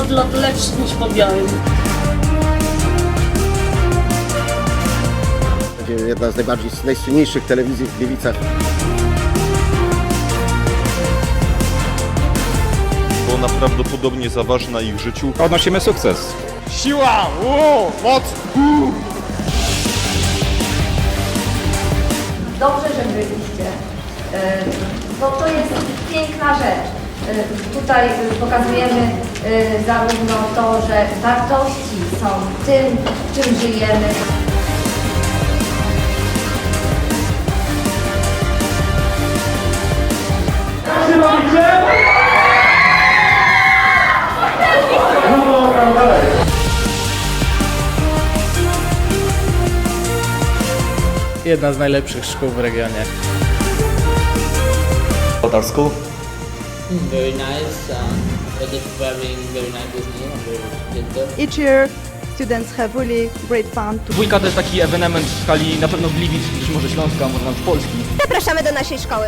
od lat lepszy niż po białym. Będzie jedna z najbardziej, najsłynniejszych telewizji w Gliwicach. ona prawdopodobnie zaważy na ich życiu. Odnosimy sukces. Siła! Uuu, moc! Dobrze, że byliście, e, bo to jest piękna rzecz. E, Tutaj e, pokazujemy e, zarówno to, że wartości są tym, czym żyjemy. Jedna z najlepszych szkół w regionie. What school? Very nice. Um, very nice Disney the? Each year, students have really great fun. To Dwójka to jest taki ewenement w skali na pewno Gliwic, być może Śląska, może nawet Polski. Zapraszamy do naszej szkoły.